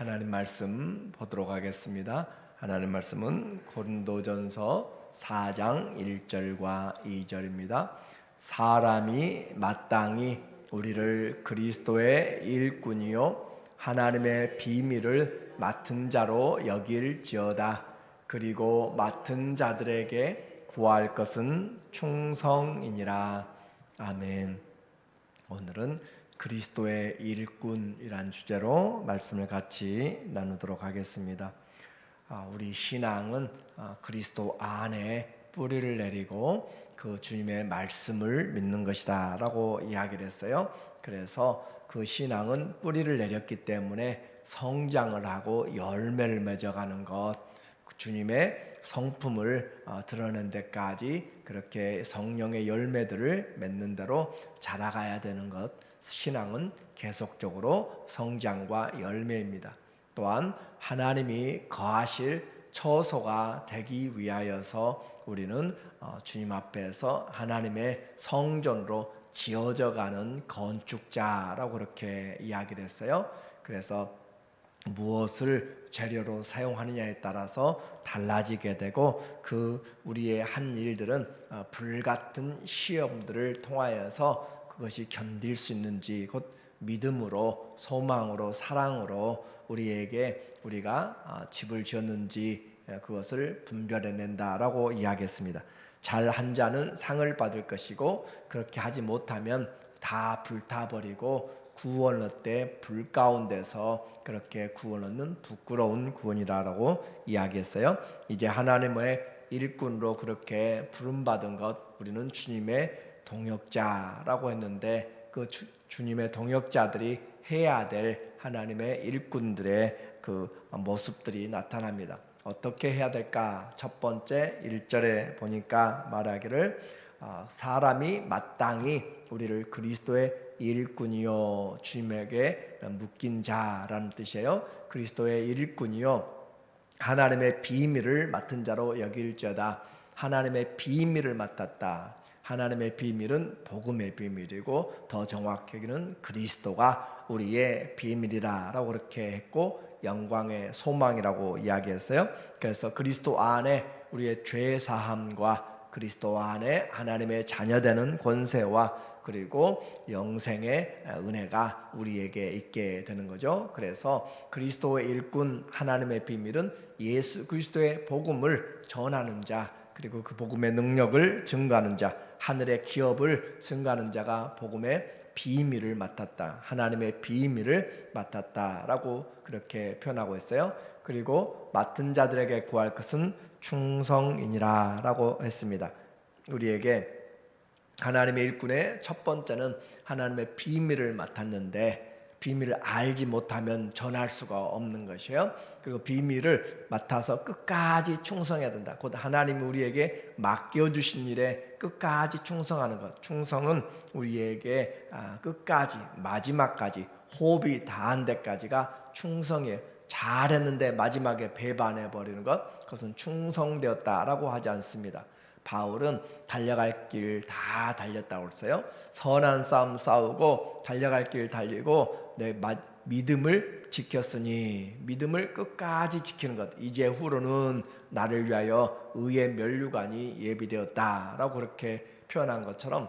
하나님 말씀 보도록 하겠습니다. 하나님 말씀은 고린도전서 4장 1절과 2절입니다. 사람이 마땅히 우리를 그리스도의 일꾼이요 하나님의 비밀을 맡은 자로 여길지어다. 그리고 맡은 자들에게 구할 것은 충성이니라. 아멘. 오늘은 그리스도의 일꾼이란 주제로 말씀을 같이 나누도록 하겠습니다. 아, 우리 신앙은 아, 그리스도 안에 뿌리를 내리고 그 주님의 말씀을 믿는 것이다 라고 이야기를 했어요. 그래서 그 신앙은 뿌리를 내렸기 때문에 성장을 하고 열매를 맺어가는 것, 그 주님의 성품을 어, 드러낸 데까지 그렇게 성령의 열매들을 맺는 대로 자라가야 되는 것. 신앙은 계속적으로 성장과 열매입니다. 또한 하나님이 거하실 처소가 되기 위하여서 우리는 어, 주님 앞에서 하나님의 성전으로 지어져 가는 건축자라고 그렇게 이야기를 했어요. 그래서 무엇을 재료로 사용하느냐에 따라서 달라지게 되고 그 우리의 한 일들은 어, 불같은 시험들을 통하여서 그것이 견딜 수 있는지 곧 믿음으로 소망으로 사랑으로 우리에게 우리가 어, 집을 지었는지 예, 그것을 분별해낸다라고 이야기했습니다. 잘한 자는 상을 받을 것이고 그렇게 하지 못하면 다 불타버리고 구원 얻되 불 가운데서 그렇게 구원 얻는 부끄러운 구원이라고 이야기했어요. 이제 하나님의 일꾼으로 그렇게 부름 받은 것 우리는 주님의 동역자라고 했는데 그 주, 주님의 동역자들이 해야 될 하나님의 일꾼들의 그 모습들이 나타납니다. 어떻게 해야 될까? 첫 번째 1절에 보니까 말하기를 어, 사람이 마땅히 우리를 그리스도의 일꾼이요 주님에게 묶인 자라는 뜻이에요. 그리스도의 일꾼이요 하나님의 비밀을 맡은 자로 여길지어다. 하나님의 비밀을 맡았다. 하나님의 비밀은 복음의 비밀이고 더 정확하게는 그리스도가 우리의 비밀이라라고 그렇게 했고 영광의 소망이라고 이야기했어요. 그래서 그리스도 안에 우리의 죄 사함과 그리스도 안에 하나님의 자녀 되는 권세와 그리고 영생의 은혜가 우리에게 있게 되는 거죠. 그래서 그리스도의 일꾼 하나님의 비밀은 예수 그리스도의 복음을 전하는 자 그리고 그 복음의 능력을 증가하는 자 하늘의 기업을 증가하는 자가 복음의 비밀을 맡았다. 하나님의 비밀을 맡았다라고 그렇게 표현하고 있어요. 그리고 맡은 자들에게 구할 것은 충성이니라라고 했습니다. 우리에게 하나님의 일꾼의 첫 번째는 하나님의 비밀을 맡았는데 비밀을 알지 못하면 전할 수가 없는 것이에요. 그리고 비밀을 맡아서 끝까지 충성해야 된다. 곧 하나님이 우리에게 맡겨주신 일에 끝까지 충성하는 것. 충성은 우리에게 아, 끝까지, 마지막까지, 호흡이 다한 데까지가 충성이에요. 잘했는데 마지막에 배반해 버리는 것. 그것은 충성되었다라고 하지 않습니다. 바울은 달려갈 길 다 달렸다고 했어요. 선한 싸움 싸우고 달려갈 길 달리고 내 믿음을 지켰으니 믿음을 끝까지 지키는 것. 이제 후로는 나를 위하여 의의 면류관이 예비되었다라고 그렇게 표현한 것처럼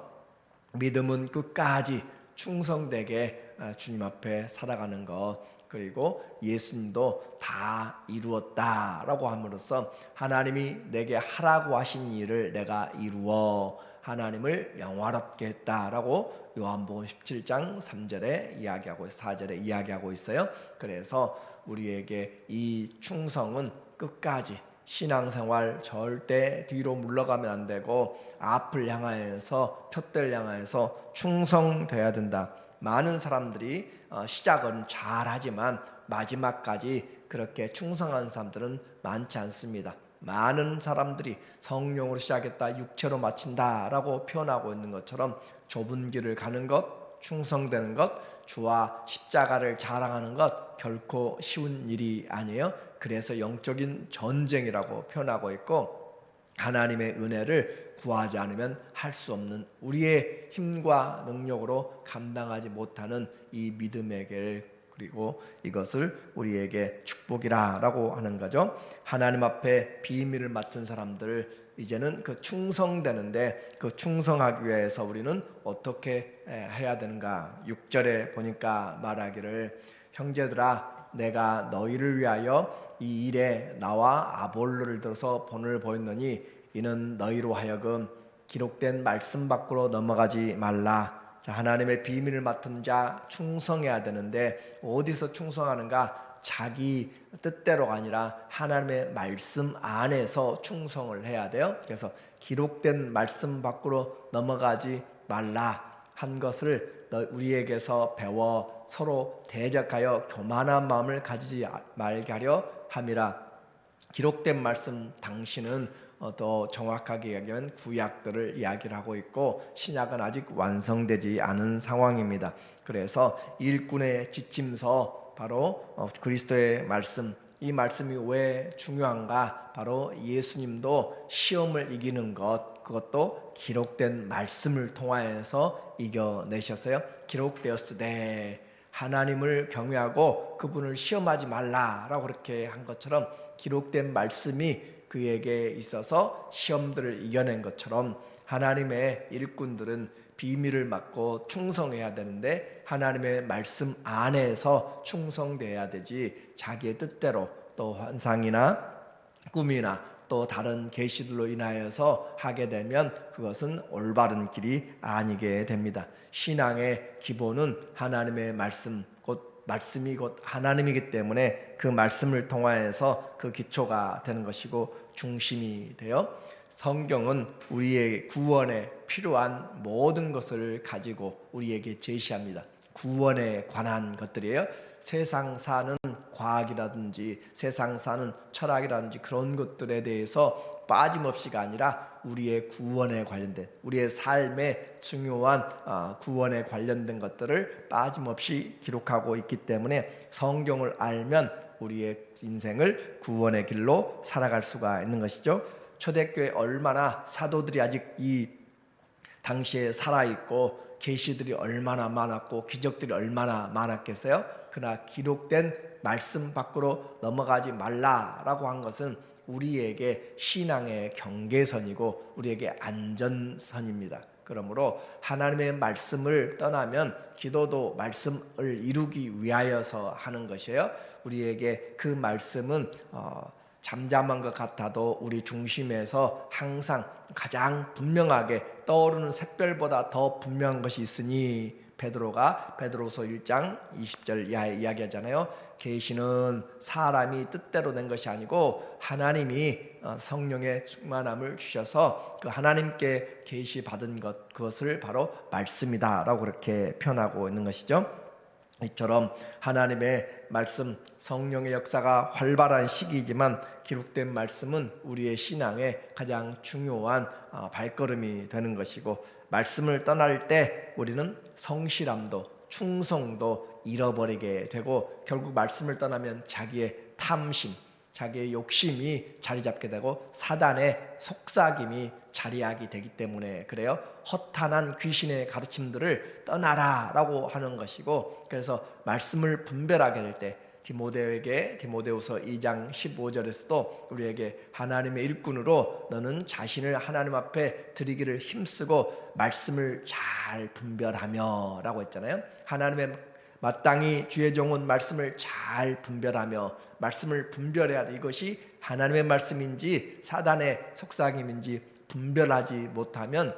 믿음은 끝까지 충성되게 아, 주님 앞에 살아가는 것. 그리고 예수님도 다 이루었다라고 함으로써 하나님이 내게 하라고 하신 일을 내가 이루어 하나님을 영화롭게 했다라고 요한복음 17장 3절에 이야기하고 4절에 이야기하고 있어요. 그래서 우리에게 이 충성은 끝까지 신앙생활 절대 뒤로 물러가면 안 되고 앞을 향하여서 표대를 향하여서 충성돼야 된다. 많은 사람들이 어, 시작은 잘하지만 마지막까지 그렇게 충성한 사람들은 많지 않습니다. 많은 사람들이 성령으로 시작했다 육체로 마친다라고 표현하고 있는 것처럼 좁은 길을 가는 것, 충성되는 것, 주와 십자가를 자랑하는 것 결코 쉬운 일이 아니에요. 그래서 영적인 전쟁이라고 표현하고 있고 하나님의 은혜를 구하지 않으면 할 수 없는 우리의 힘과 능력으로 감당하지 못하는 이길 그리고 이것을 우리에게 축복이라라고 하는 거죠. 하나님 앞에 비밀을 맡은 사람들 이제는 그 충성되는데 그 충성하기 위해서 우리는 어떻게 해야 되는가? 6절에 보니까 말하기를 형제들아 내가 너희를 위하여 이 일에 나와 아볼로를 들어서 본을 보였느니 이는 너희로 하여금 기록된 말씀 밖으로 넘어가지 말라. 자, 하나님의 비밀을 맡은 자 충성해야 되는데 어디서 충성하는가? 자기 뜻대로가 아니라 하나님의 말씀 안에서 충성을 해야 돼요. 그래서 기록된 말씀 밖으로 넘어가지 말라 한 것을 우리에게서 배워 서로 대적하여 교만한 마음을 가지지 말게 하려 함이라. 기록된 말씀 당신은 어, 더 정확하게 이야기하면 구약들을 이야기를 하고 있고 신약은 아직 완성되지 않은 상황입니다. 그래서 일꾼의 지침서 바로 어, 그리스도의 말씀 이 말씀이 왜 중요한가? 바로 예수님도 시험을 이기는 것 그것도 기록된 말씀을 통하여서 이겨내셨어요. 기록되었으되 하나님을 경외하고 그분을 시험하지 말라라고 그렇게 한 것처럼 기록된 말씀이 그에게 있어서 시험들을 이겨낸 것처럼 하나님의 일꾼들은 비밀을 맡고 충성해야 되는데 하나님의 말씀 안에서 충성돼야 되지 자기의 뜻대로 또 환상이나 꿈이나 또 다른 계시들로 인하여서 하게 되면 그것은 올바른 길이 아니게 됩니다. 신앙의 기본은 하나님의 말씀 곧 말씀이 곧 하나님이기 때문에 그 말씀을 통하여서 그 기초가 되는 것이고 중심이 되어 성경은 우리의 구원에 필요한 모든 것을 가지고 우리에게 제시합니다. 구원에 관한 것들이에요. 세상 사는 과학이라든지 세상 사는 철학이라든지 그런 것들에 대해서 빠짐없이가 아니라 우리의 구원에 관련된 우리의 삶에 중요한 아, 구원에 관련된 것들을 빠짐없이 기록하고 있기 때문에 성경을 알면 우리의 인생을 구원의 길로 살아갈 수가 있는 것이죠. 초대교회 얼마나 사도들이 아직 이 당시에 살아 있고 계시들이 얼마나 많았고 기적들이 얼마나 많았겠어요? 그러나 기록된 말씀 밖으로 넘어가지 말라라고 한 것은 우리에게 신앙의 경계선이고 우리에게 안전선입니다. 그러므로 하나님의 말씀을 떠나면 기도도 말씀을 이루기 위하여서 하는 것이에요. 우리에게 그 말씀은 어, 잠잠한 것 같아도 우리 중심에서 항상 가장 분명하게 떠오르는 샛별보다 더 분명한 것이 있으니 베드로가 베드로서 1장 20절 이야기하잖아요. 계시는 사람이 뜻대로 된 것이 아니고 하나님이 어, 성령의 충만함을 주셔서 그 하나님께 계시 받은 것 그것을 바로 말씀이다라고 그렇게 표현하고 있는 것이죠. 이처럼 하나님의 말씀 성령의 역사가 활발한 시기이지만 기록된 말씀은 우리의 신앙의 가장 중요한 어, 발걸음이 되는 것이고 말씀을 떠날 때 우리는 성실함도 충성도 잃어버리게 되고 결국 말씀을 떠나면 자기의 탐심, 자기의 욕심이 자리 잡게 되고 사단의 속삭임이 자리하게 되기 때문에 그래요. 허탄한 귀신의 가르침들을 떠나라라고 하는 것이고 그래서 말씀을 분별하게 될 때 디모데에게 디모데후서 2장 15절에서도 우리에게 하나님의 일꾼으로 너는 자신을 하나님 앞에 드리기를 힘쓰고 말씀을 잘 분별하며라고 했잖아요. 하나님의 마땅히 주의 종은 말씀을 잘 분별하며 말씀을 분별해야 돼. 이것이 하나님의 말씀인지 사단의 속삭임인지 분별하지 못하면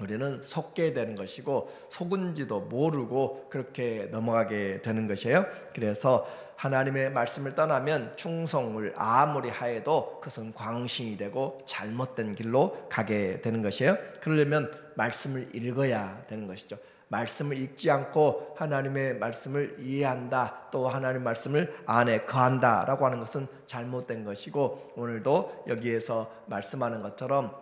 우리는 속게 되는 것이고 속은지도 모르고 그렇게 넘어가게 되는 것이에요. 그래서 하나님의 말씀을 떠나면 충성을 아무리 하여도 그것은 광신이 되고 잘못된 길로 가게 되는 것이에요. 그러려면 말씀을 읽어야 되는 것이죠. 말씀을 읽지 않고 하나님의 말씀을 이해한다 또 하나님 말씀을 안에 거한다라고 하는 것은 잘못된 것이고 오늘도 여기에서 말씀하는 것처럼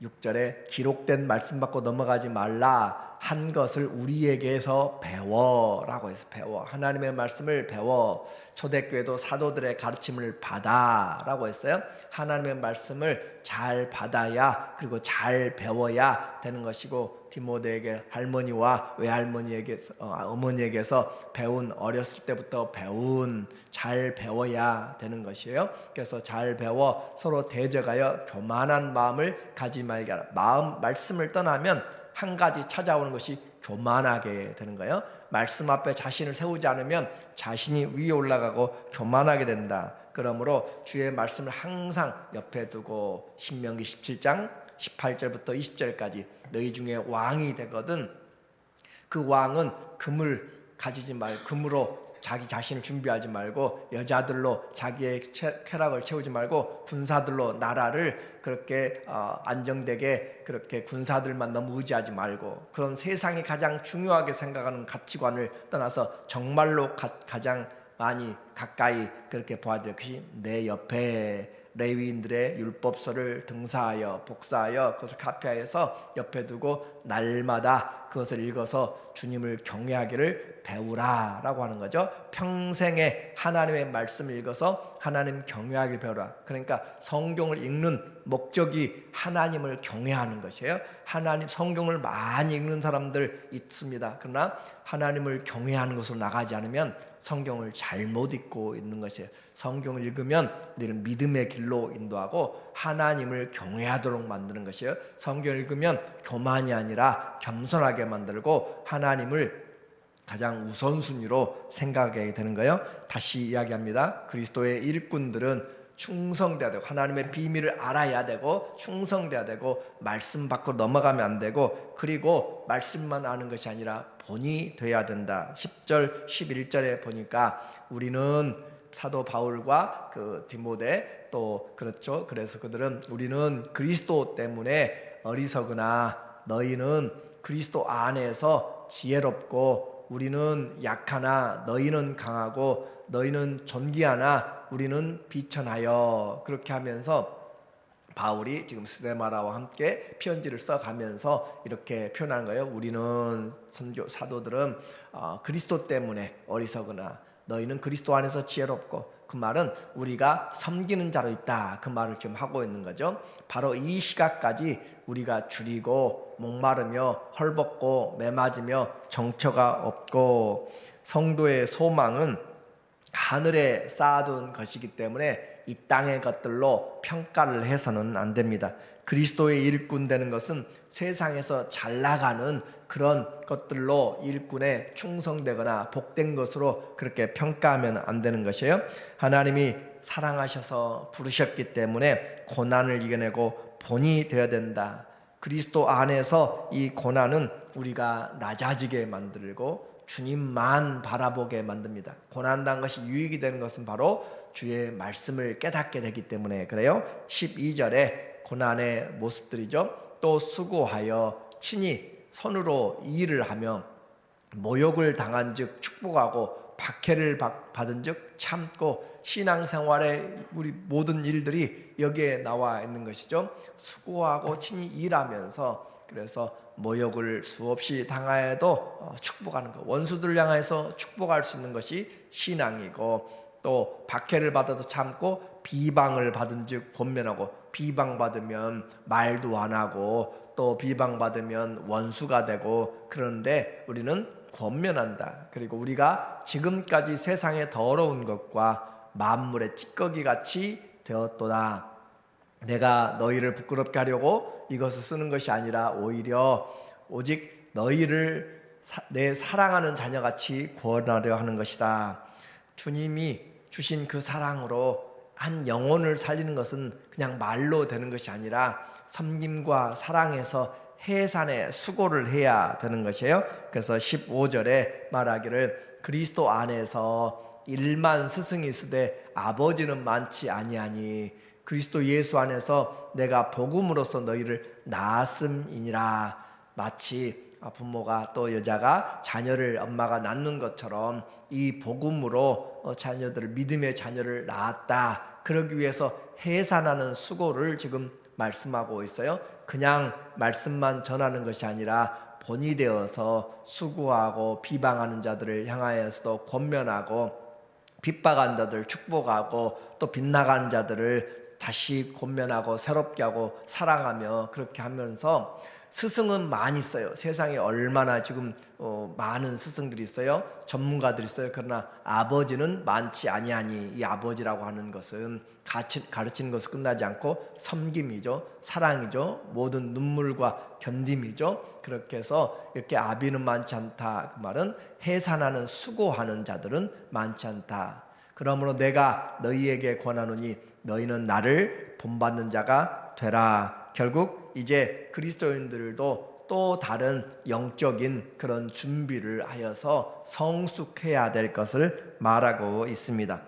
6절에 기록된 말씀 받고 넘어가지 말라 한 것을 우리에게서 배워라고 해서 배워 하나님의 말씀을 배워 초대교회도 사도들의 가르침을 받아라고 했어요. 하나님의 말씀을 잘 받아야 그리고 잘 배워야 되는 것이고 디모데에게 할머니와 외할머니에게 어, 어머니에게서 배운 어렸을 때부터 배운 잘 배워야 되는 것이에요. 그래서 잘 배워 서로 대적하여 교만한 마음을 가지 말게 하라. 마음 말씀을 떠나면 한 가지 찾아오는 것이 교만하게 되는 거예요. 말씀 앞에 자신을 세우지 않으면 자신이 위에 올라가고 교만하게 된다. 그러므로 주의 말씀을 항상 옆에 두고 신명기 17장 18절부터 20절까지 너희 중에 왕이 되거든 그 왕은 금을 가지지 말 금으로 자기 자신을 준비하지 말고 여자들로 자기의 채- 쾌락을 채우지 말고 군사들로 나라를 그렇게 어, 안정되게 그렇게 군사들만 너무 의지하지 말고 그런 세상이 가장 중요하게 생각하는 가치관을 떠나서 정말로 가, 가장 많이 가까이 그렇게 보아야 될 것이 내 옆에 레위인들의 율법서를 등사하여 복사하여 그것을 카피하여서 옆에 두고 날마다 그것을 읽어서 주님을 경외하기를 배우라라고 하는 거죠. 평생에 하나님의 말씀을 읽어서 하나님 경외하기 배우라. 그러니까 성경을 읽는 목적이 하나님을 경외하는 것이에요. 하나님 성경을 많이 읽는 사람들 있습니다. 그러나 하나님을 경외하는 것으로 나가지 않으면 성경을 잘못 읽고 있는 것이에요. 성경을 읽으면 우리는 믿음의 길로 인도하고 하나님을 경외하도록 만드는 것이에요. 성경을 읽으면 교만이 아니라 겸손하게 만들고 하나님을 가장 우선순위로 생각하게 되는 거예요. 다시 이야기합니다. 그리스도의 일꾼들은 충성돼야 되고 하나님의 비밀을 알아야 되고 충성돼야 되고 말씀 밖으로 넘어가면 안 되고 그리고 말씀만 아는 것이 아니라 본이 돼야 된다. 10절 11절에 보니까 우리는 사도 바울과 그 디모데 또 그렇죠. 그래서 그들은 우리는 그리스도 때문에 어리석으나 너희는 그리스도 안에서 지혜롭고 우리는 약하나 너희는 강하고 너희는 존귀하나 우리는 비천하여 그렇게 하면서 바울이 지금 스데마라와 함께 편지를 써가면서 이렇게 표현하는 거예요. 우리는 선교 사도들은 어, 그리스도 때문에 어리석으나 너희는 그리스도 안에서 지혜롭고 그 말은 우리가 섬기는 자로 있다 그 말을 지금 하고 있는 거죠. 바로 이 시각까지 우리가 줄이고 목마르며 헐벗고 매맞으며 정처가 없고 성도의 소망은 하늘에 쌓아둔 것이기 때문에 이 땅의 것들로 평가를 해서는 안 됩니다. 그리스도의 일꾼 되는 것은 세상에서 잘 나가는 그런 것들로 일꾼에 충성되거나 복된 것으로 그렇게 평가하면 안 되는 것이에요. 하나님이 사랑하셔서 부르셨기 때문에 고난을 이겨내고 본이 되어야 된다. 그리스도 안에서 이 고난은 우리가 낮아지게 만들고 주님만 바라보게 만듭니다. 고난당한 것이 유익이 되는 것은 바로 주의 말씀을 깨닫게 되기 때문에 그래요. 12절에 고난의 모습들이죠. 또 수고하여 친히 손으로 일을 하며 모욕을 당한 즉 축복하고 박해를 받- 받은즉 참고 신앙생활의 우리 모든 일들이 여기에 나와 있는 것이죠. 수고하고 친히 일하면서 그래서 모욕을 수없이 당하여도 어, 축복하는 것 원수들 향해서 축복할 수 있는 것이 신앙이고 또 박해를 받아도 참고 비방을 받은 즉 권면하고 비방받으면 말도 안 하고 또 비방받으면 원수가 되고 그런데 우리는 권면한다. 그리고 우리가 지금까지 세상의 더러운 것과 만물의 찌꺼기 같이 되었도다. 내가 너희를 부끄럽게 하려고 이것을 쓰는 것이 아니라 오히려 오직 너희를 사- 내 사랑하는 자녀같이 구원하려 하는 것이다. 주님이 주신 그 사랑으로 한 영혼을 살리는 것은 그냥 말로 되는 것이 아니라 섬김과 사랑에서 해산의 수고를 해야 되는 것이에요. 그래서 15절에 말하기를 그리스도 안에서 일만 스승이 있으되 아버지는 많지 아니하니 그리스도 예수 안에서 내가 복음으로써 너희를 낳았음이니라 마치 부모가 또 여자가 자녀를 엄마가 낳는 것처럼 이 복음으로 어, 자녀들을 믿음의 자녀를 낳았다. 그러기 위해서 해산하는 수고를 지금 말씀하고 있어요. 그냥 말씀만 전하는 것이 아니라 본이 되어서 수고하고 비방하는 자들을 향하여서도 권면하고 핍박한 자들 축복하고 또 빗나가는 자들을 다시 권면하고 새롭게 하고 사랑하며 그렇게 하면서 스승은 많이 있어요. 세상에 얼마나 지금 어, 많은 스승들이 있어요. 전문가들이 있어요. 그러나 아버지는 많지 아니하니 이 아버지라고 하는 것은 가르치, 가르치는 것을 끝나지 않고 섬김이죠. 사랑이죠. 모든 눈물과 견딤이죠. 그렇게 해서 이렇게 아비는 많지 않다. 그 말은 해산하는 수고하는 자들은 많지 않다. 그러므로 내가 너희에게 권하노니 너희는 나를 본받는 자가 되라. 결국 이제 그리스도인들도 또 다른 영적인 그런 준비를 하여서 성숙해야 될 것을 말하고 있습니다.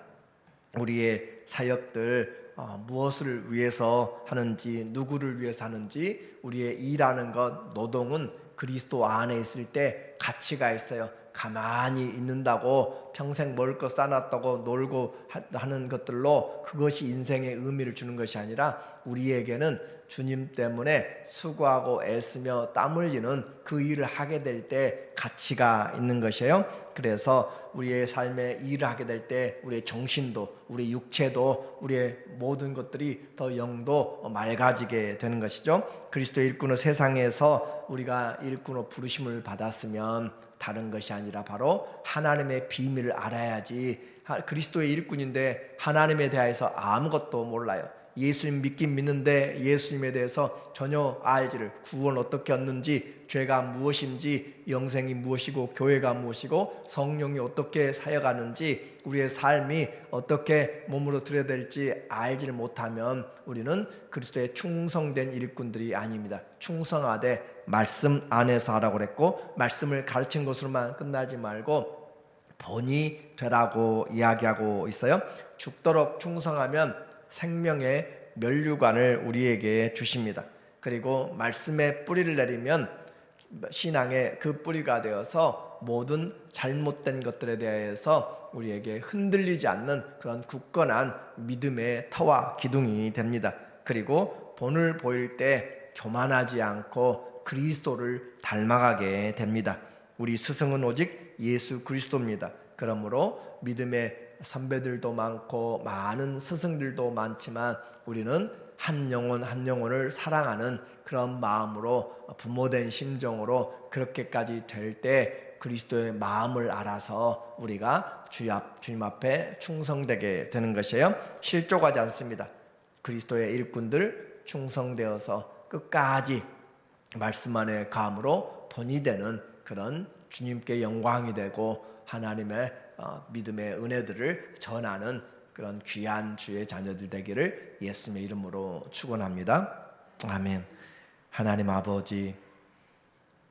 우리의 사역들 어, 무엇을 위해서 하는지 누구를 위해서 하는지 우리의 일하는 것 노동은 그리스도 안에 있을 때 가치가 있어요. 가만히 있는다고 평생 먹을 것 싸놨다고 놀고 하는 것들로 그것이 인생의 의미를 주는 것이 아니라 우리에게는 주님 때문에 수고하고 애쓰며 땀 흘리는 그 일을 하게 될 때 가치가 있는 것이에요. 그래서 우리의 삶에 일을 하게 될 때 우리의 정신도 우리 육체도 우리의 모든 것들이 더 영도 맑아지게 되는 것이죠. 그리스도 일꾼은 세상에서 우리가 일꾼으로 부르심을 받았으면 다른 것이 아니라 바로 하나님의 비밀을 알아야지 그리스도의 일꾼인데 하나님에 대해서 아무것도 몰라요. 예수님 믿긴 믿는데 예수님에 대해서 전혀 알지를 구원 어떻게 얻는지 죄가 무엇인지 영생이 무엇이고 교회가 무엇이고 성령이 어떻게 사역하는지 우리의 삶이 어떻게 몸으로 들여야 될지 알지를 못하면 우리는 그리스도의 충성된 일꾼들이 아닙니다. 충성하되 말씀 안에서 하라고 그랬고 말씀을 가르친 것으로만 끝나지 말고 본이 되라고 이야기하고 있어요. 죽도록 충성하면 생명의 면류관을 우리에게 주십니다. 그리고 말씀에 뿌리를 내리면 신앙의 그 뿌리가 되어서 모든 잘못된 것들에 대해서 우리에게 흔들리지 않는 그런 굳건한 믿음의 터와 기둥이 됩니다. 그리고 본을 보일 때 교만하지 않고 그리스도를 닮아가게 됩니다. 우리 스승은 오직 예수 그리스도입니다. 그러므로 믿음의 선배들도 많고 많은 스승들도 많지만 우리는 한 영혼 한 영혼을 사랑하는 그런 마음으로 부모된 심정으로 그렇게까지 될 때 그리스도의 마음을 알아서 우리가 주 앞, 주님 앞에 충성되게 되는 것이에요. 실족하지 않습니다. 그리스도의 일꾼들 충성되어서 끝까지 말씀 안에 감으로 본이 되는 그런 주님께 영광이 되고 하나님의 어, 믿음의 은혜들을 전하는 그런 귀한 주의 자녀들 되기를 예수님의 이름으로 축원합니다. 아멘. 하나님 아버지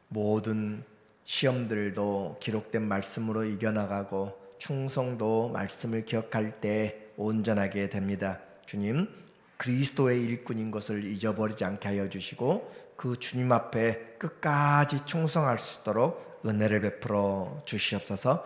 모든 시험들도 기록된 말씀으로 이겨나가고 충성도 말씀을 기억할 때 온전하게 됩니다. 주님 그리스도의 일꾼인 것을 잊어버리지 않게 하여 주시고 그 주님 앞에 끝까지 충성할 수 있도록 은혜를 베풀어 주시옵소서.